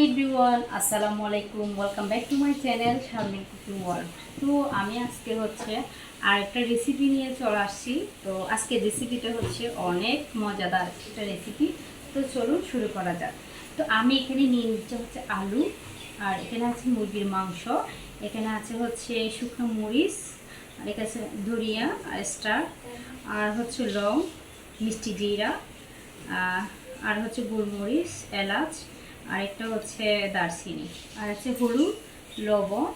High everyone আসসালামু আলাইকুম welcome back to my channel Sharmin cooking world তো আমি আজকে হচ্ছে আর একটা রেসিপি নিয়ে চলে আসছি। তো আজকে রেসিপিটা হচ্ছে অনেক মজাদার একটা রেসিপি তো চলুন শুরু করা যাক। তো আমি এখানে নিয়ে নিচ্ছি হচ্ছে আলু, আর এখানে আছে মুরগির মাংস, এখানে আছে হচ্ছে শুকনো মরিচ, আর এখানে ধরিয়া আর স্টার আর হচ্ছে লং, মিষ্টি জিরা আর হচ্ছে গোলমরিচ, এলাচ আর একটা হচ্ছে দারচিনি, আর হচ্ছে হলুদ, লবণ,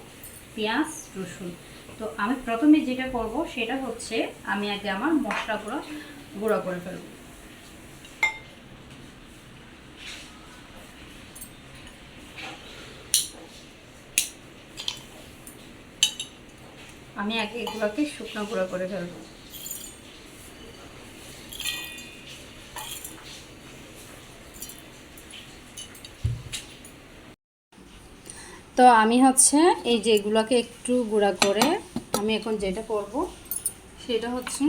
পেঁয়াজ, রসুন। তো আমি প্রথমে যেটা করব সেটা হচ্ছে আমি আগে আমার মশলাগুলো গুঁড়ো করে ফেলব। আমি আগে এগুলোকে শুকনো গুঁড়ো করে ফেলব। তো আমি হচ্ছে এই যে এগুলোকে একটু গুঁড়া করে আমি এখন যেটা করব, সেটা হচ্ছে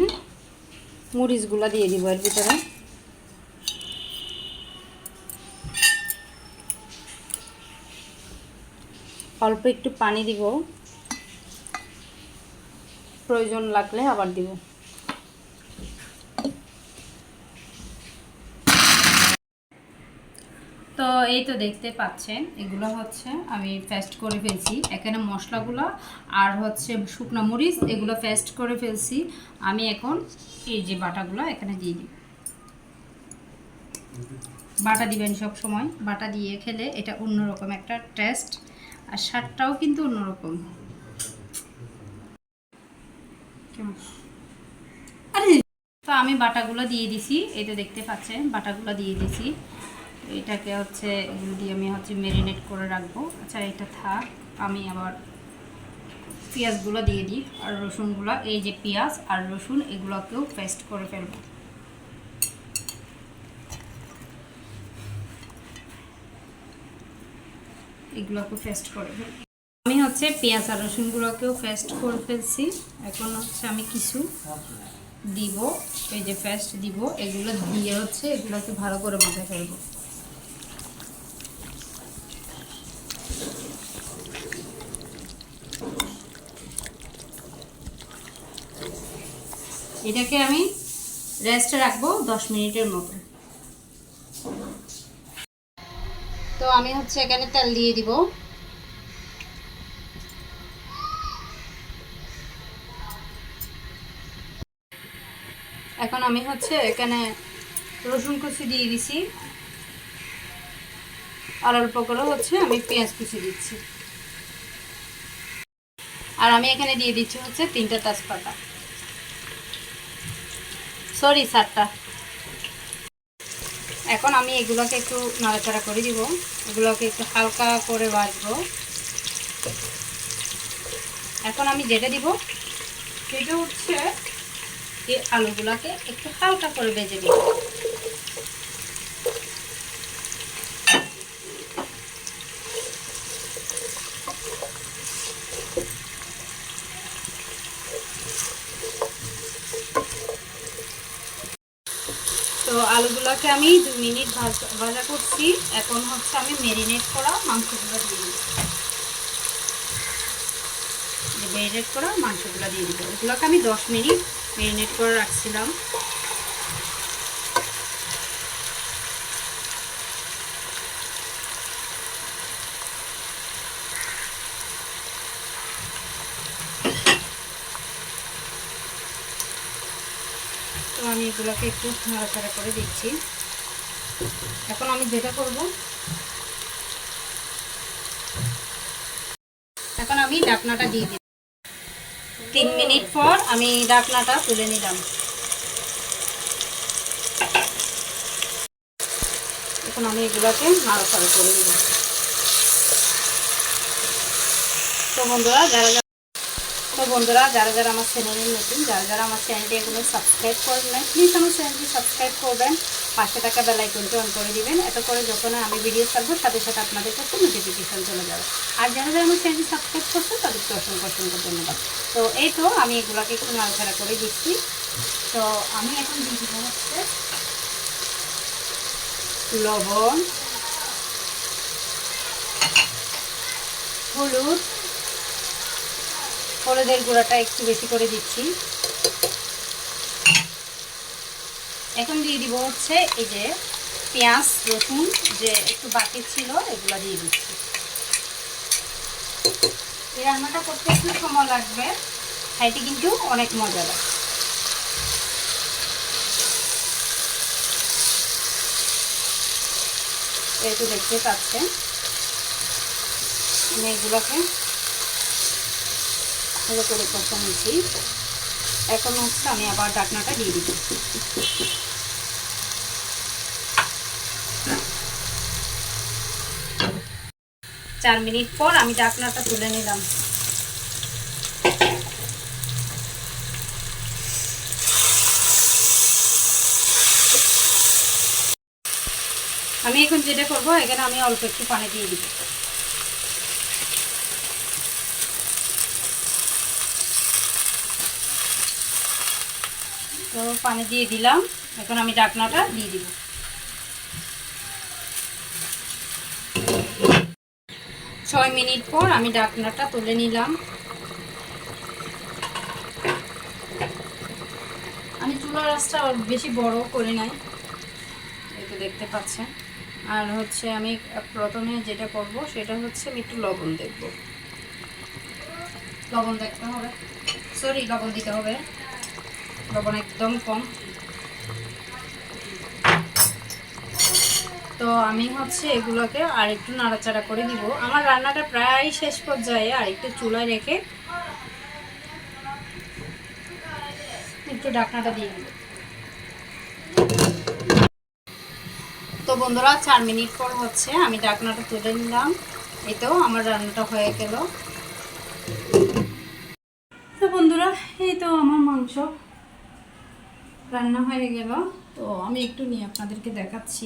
মরিচগুলো দিয়ে দিব এর ভিতরে। অল্প একটু পানি দিব। প্রয়োজন লাগলে আবার দিব। তো এই তো দেখতে পাচ্ছেন, এগুলো হচ্ছে আমি ফেস্ট করে ফেলছি। এখানে মশলাগুলো আর হচ্ছে শুকনো মরিচ, এগুলো ফেস্ট করে ফেলছি। আমি এখন এই যে বাটাগুলো এখানে দিয়ে দিই। বাটা দিবেন সব সময়। বাটা দিয়ে খেলে এটা অন্যরকম একটা টেস্ট আর স্বাদটাও কিন্তু অন্যরকম? আরে! তো আমি বাটাগুলো দিয়ে দিছি, এই তো দেখতে পাচ্ছেন, বাটাগুলো দিয়ে দিছি। এটাকে হচ্ছে এগুলো দিয়ে আমি হচ্ছে মেরিনেট করে রাখব। আচ্ছা এটা থাক, আমি আবার পেঁয়াজগুলো দিয়ে দিই আর রসুনগুলো, এই যে পেঁয়াজ আর রসুন, এগুলোকেও পেস্ট করে ফেলব। এগুলোকে পেস্ট করে ফেলব। আমি হচ্ছে পেঁয়াজ আর রসুনগুলোকেও পেস্ট করে ফেলছি। এখন হচ্ছে আমি কিছু দিব, এই যে পেস্ট দিব, এগুলো দিয়ে হচ্ছে এগুলোকে ভালো করে মাথায় ফেলব। এটাকে আমি রেস্টে রাখব দশ মিনিটের মতো। তো আমি হচ্ছে এখানে তেল দিয়ে দিব। এখন আমি হচ্ছে এখানে রসুন কুচি দিয়ে দিছি। আর অল্প করে হচ্ছে আমি পেঁয়াজ কুচি দিচ্ছি। আর আমি এখানে দিয়ে দিচ্ছি হচ্ছে তিনটা তেজপাতা। সরি সাতটা এখন আমি এগুলোকে একটু নাড়াচাড়া করে দিব। এগুলোকে একটু হালকা করে বাজবো এখন আমি যেটা দিব, সেটা হচ্ছে এই আলুগুলোকে একটু হালকা করে ভেজে দিব তো আলুগুলোকে আমি দু মিনিট ভাজা ভাজা করছি। এখন হচ্ছে আমি মেরিনেট করা মাংসগুলো দিয়ে দিই মেরিনেট করা মাংসগুলো দিয়ে দিব। ওগুলোকে আমি দশ মিনিট মেরিনেট করে রাখছিলাম তো আমি এগুলোকে একটু নাড়াচাড়া করে দিচ্ছি। এখন আমি যেটা করব, এখন আমি ডাকনাটা দিয়ে দিই তিন মিনিট পর আমি ডাকনাটা তুলে নিলাম। এখন আমি এগুলোকে নাড়াচাড়া করে দিব তো বন্ধুরা যারা তো বন্ধুরা, যারা যারা আমার চ্যানেলে নতুন, যারা যারা আমার চ্যানেলটি এগুলো সাবস্ক্রাইব করেন নাই প্লিজ আমার চ্যানেলটি সাবস্ক্রাইব করবেন। পাশে থাকা বেল আইকনটি অন করে দিবেন। এত করে যখন আমি ভিডিও ছাড়বো, সাথে সাথে আপনাদের কাছে নোটিফিকেশন চলে যাবে। আর যারা যারা আমার চ্যানেলটি সাবস্ক্রাইব করছেন, তাদেরকে অসংখ্য অসংখ্য ধন্যবাদ। তো এই তো, আমি এগুলোকে একটু নাড়াচাড়া করে দিচ্ছি। তো আমি এখন দিব হচ্ছে লবণ, হলুদ হলুদের গুঁড়াটা একটু বেশি করে দিচ্ছি। এখন দিয়ে দিব হচ্ছে এই যে পেঁয়াজ, রসুন, যে একটু বাকি ছিল, এগুলো দিয়ে দিচ্ছি। এই রান্নাটা করতে একটু সময় লাগবে, খাইতে কিন্তু অনেক মজা লাগে। তো দেখতে পাচ্ছেন, আমি এগুলোকে ভালো করে কষা নিচ্ছি এখন হচ্ছে আমি আবার ডাকনাটা দিয়ে দিব চার মিনিট পর আমি ডাকনাটা তুলে নিলাম। আমি এখন যেটা করব, এখানে আমি অল্প একটু পানি দিয়ে দিব তো পানি দিয়ে দিলাম। এখন আমি ডাকনাটা দিয়ে দিব। ছয় মিনিট পর আমি ডাকনাটা তুলে নিলাম। আমি চুলার রাসটা বেশি বড় করে নাই এটা দেখতে পাচ্ছেন। আর হচ্ছে আমি প্রথমে যেটা করব সেটা হচ্ছে আমি একটু লবণ দেখব লবণ দেখতে হবে। সরি, লবণ দিতে হবে। লবণ একদম কম। তো আমি হচ্ছে এগুলোকে আর একটু নাড়াচাড়া করে দিব। আমার রান্নাটা প্রায় শেষ পর্যায়ে আর একটু চুলায় রেখে একটু ডাকনাটা দিয়ে দিব। তো বন্ধুরা, চার মিনিট পর হচ্ছে আমি ডাকনাটা তুলে নিলাম। এতেও আমার রান্নাটা হয়ে গেল। তো বন্ধুরা, এই তো আমার মাংস। রান্না হয়ে গেল। তো আমি একটু নিয়ে আপনাদেরকে দেখাচ্ছি।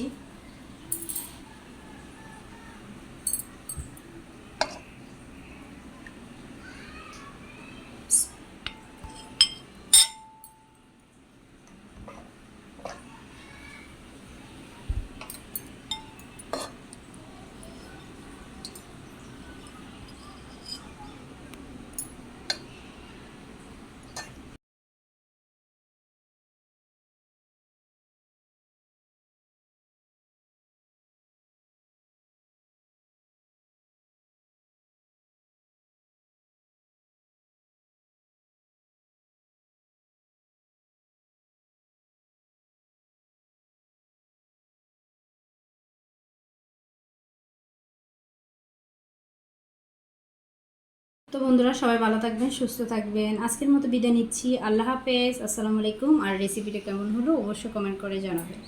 তো বন্ধুরা, সবাই ভালো থাকবেন, সুস্থ থাকবেন। আজকের মতো বিদায় নিচ্ছি। আল্লাহ হাফেজ। আসসালামু আলাইকুম। আর রেসিপিটা কেমন হলো অবশ্যই কমেন্ট করে জানাবেন।